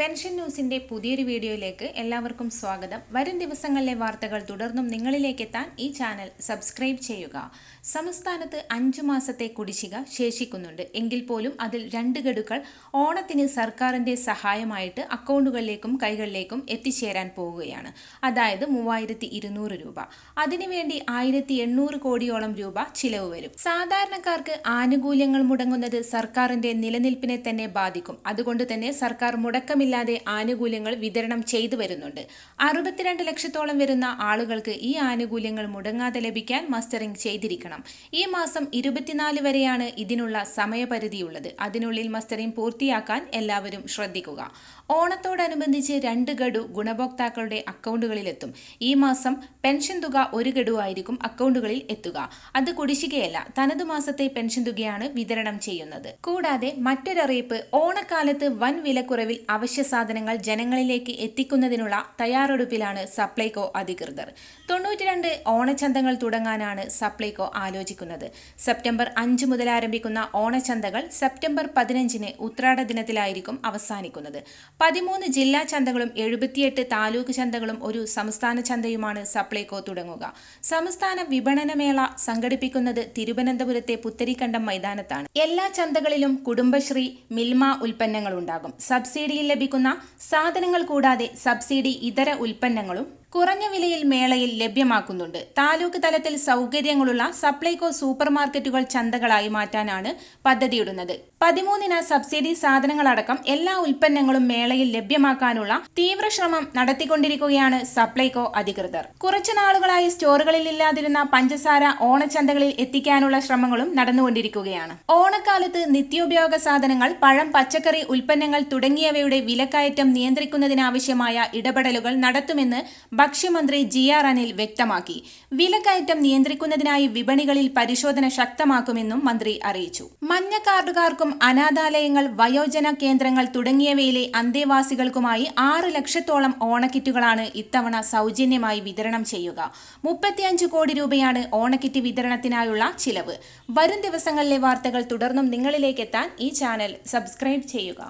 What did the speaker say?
Pension ന്യൂസിന്റെ പുതിയൊരു വീഡിയോയിലേക്ക് എല്ലാവർക്കും സ്വാഗതം. വരും ദിവസങ്ങളിലെ വാർത്തകൾ തുടർന്നും നിങ്ങളിലേക്ക് എത്താൻ ഈ ചാനൽ സബ്സ്ക്രൈബ് ചെയ്യുക. സംസ്ഥാനത്ത് അഞ്ചു മാസത്തെ കുടിശ്ശിക ശേഷിക്കുന്നുണ്ട്. എങ്കിൽ പോലും അതിൽ രണ്ട് ഗഡുക്കൾ ഓണത്തിന് സർക്കാരിന്റെ സഹായമായിട്ട് അക്കൗണ്ടുകളിലേക്കും കൈകളിലേക്കും എത്തിച്ചേരാൻ പോവുകയാണ്. അതായത് മൂവായിരത്തി ഇരുന്നൂറ് രൂപ. അതിനുവേണ്ടി ആയിരത്തി എണ്ണൂറ് കോടിയോളം രൂപ ചിലവ് വരും. സാധാരണക്കാർക്ക് ആനുകൂല്യങ്ങൾ മുടങ്ങുന്നത് സർക്കാരിന്റെ നിലനിൽപ്പിനെ തന്നെ ബാധിക്കും. അതുകൊണ്ട് തന്നെ സർക്കാർ മുടക്കമില്ലാതെ ആനുകൂല്യങ്ങൾ വിതരണം ചെയ്തു വരുന്നുണ്ട്. അറുപത്തിരണ്ട് ലക്ഷത്തോളം വരുന്ന ആളുകൾക്ക് ഈ ആനുകൂല്യങ്ങൾ മുടങ്ങാതെ ലഭിക്കാൻ മസ്റ്ററിംഗ് ചെയ്തിരിക്കണം. ഈ മാസം ഇരുപത്തിനാല് വരെയാണ് ഇതിനുള്ള സമയപരിധിയുള്ളത്. അതിനുള്ളിൽ മസ്റ്ററിംഗ് പൂർത്തിയാക്കാൻ എല്ലാവരും ശ്രദ്ധിക്കുക. ഓണത്തോടനുബന്ധിച്ച് രണ്ട് ഗഡു ഗുണഭോക്താക്കളുടെ അക്കൗണ്ടുകളിലെത്തും. ഈ മാസം പെൻഷൻ തുക ഒരു ഗഡു ആയിരിക്കും അക്കൗണ്ടുകളിൽ എത്തുക. അത് കുടിശ്ശികയല്ല തനതു മാസത്തെ പെൻഷൻ തുകയാണ് വിതരണം ചെയ്യുന്നത്. കൂടാതെ മറ്റൊരറിയിപ്പ് ഓണക്കാലത്ത് വൻ വിലക്കുറവിൽ അവശ്യ സാധനങ്ങൾ ജനങ്ങളിലേക്ക് എത്തിക്കുന്നതിനുള്ള തയ്യാറെടുപ്പിലാണ് സപ്ലൈകോ അധികൃതർ. തൊണ്ണൂറ്റിരണ്ട് ഓണച്ചന്തകൾ തുടങ്ങാനാണ് സപ്ലൈകോ ആലോചിക്കുന്നത്. സെപ്റ്റംബർ അഞ്ച് മുതൽ ആരംഭിക്കുന്ന ഓണച്ചന്തകൾ സെപ്റ്റംബർ പതിനഞ്ചിന് ഉത്രാട ദിനത്തിലായിരിക്കും അവസാനിക്കുന്നത്. പതിമൂന്ന് ജില്ലാ ചന്തകളും എഴുപത്തിയെട്ട് താലൂക്ക് ചന്തകളും ഒരു സംസ്ഥാന ചന്തയുമാണ് സപ്ലൈകോ തുടങ്ങുക. സംസ്ഥാന വിപണനമേള സംഘടിപ്പിക്കുന്നത് തിരുവനന്തപുരത്തെ പുത്തരിക്കണ്ടം മൈതാനത്താണ്. എല്ലാ ചന്തകളിലും കുടുംബശ്രീ മിൽമ ഉൽപ്പന്നങ്ങൾ ഉണ്ടാകും. സബ്സിഡിയിൽ ലഭിക്കുന്ന സാധനങ്ങൾ കൂടാതെ സബ്സിഡി ഇതര ഉൽപ്പന്നങ്ങളും കുറഞ്ഞ വിലയിൽ മേളയിൽ ലഭ്യമാക്കുന്നുണ്ട്. താലൂക്ക് തലത്തിൽ സൗകര്യങ്ങളുള്ള സപ്ലൈകോ സൂപ്പർ മാർക്കറ്റുകൾ ചന്തകളായി മാറ്റാനാണ് പദ്ധതിയിടുന്നത്. പതിമൂന്നിന് സബ്സിഡി സാധനങ്ങളടക്കം എല്ലാ ഉൽപ്പന്നങ്ങളും മേളയിൽ ലഭ്യമാക്കാനുള്ള തീവ്രശ്രമം നടത്തിക്കൊണ്ടിരിക്കുകയാണ് സപ്ലൈകോ അധികൃതർ. കുറച്ചു നാളുകളായി സ്റ്റോറുകളിൽ ഇല്ലാതിരുന്ന പഞ്ചസാര ഓണച്ചന്തകളിൽ എത്തിക്കാനുള്ള ശ്രമങ്ങളും നടന്നുകൊണ്ടിരിക്കുകയാണ്. ഓണക്കാലത്ത് നിത്യോപയോഗ സാധനങ്ങൾ പഴം പച്ചക്കറി ഉൽപ്പന്നങ്ങൾ തുടങ്ങിയവയുടെ വിലക്കയറ്റം നിയന്ത്രിക്കുന്നതിനാവശ്യമായ ഇടപെടലുകൾ നടത്തുമെന്ന് ഭക്ഷ്യമന്ത്രി ജി ആർ അനിൽ വ്യക്തമാക്കി. വിലക്കയറ്റം നിയന്ത്രിക്കുന്നതിനായി വിപണികളിൽ പരിശോധന ശക്തമാക്കുമെന്നും മന്ത്രി അറിയിച്ചു. മഞ്ഞ കാർഡുകാർക്കും അനാഥാലയങ്ങൾ വയോജന കേന്ദ്രങ്ങൾ തുടങ്ങിയവയിലെ അന്തേവാസികൾക്കുമായി ആറ് ലക്ഷത്തോളം ഓണക്കിറ്റുകളാണ് ഇത്തവണ സൗജന്യമായി വിതരണം ചെയ്യുക. മുപ്പത്തിയഞ്ച് കോടി രൂപയാണ് ഓണക്കിറ്റ് വിതരണത്തിനായുള്ള ചിലവ്. വരും ദിവസങ്ങളിലെ വാർത്തകൾ തുടർന്നും നിങ്ങളിലേക്ക് എത്താൻ ഈ ചാനൽ സബ്സ്ക്രൈബ് ചെയ്യുക.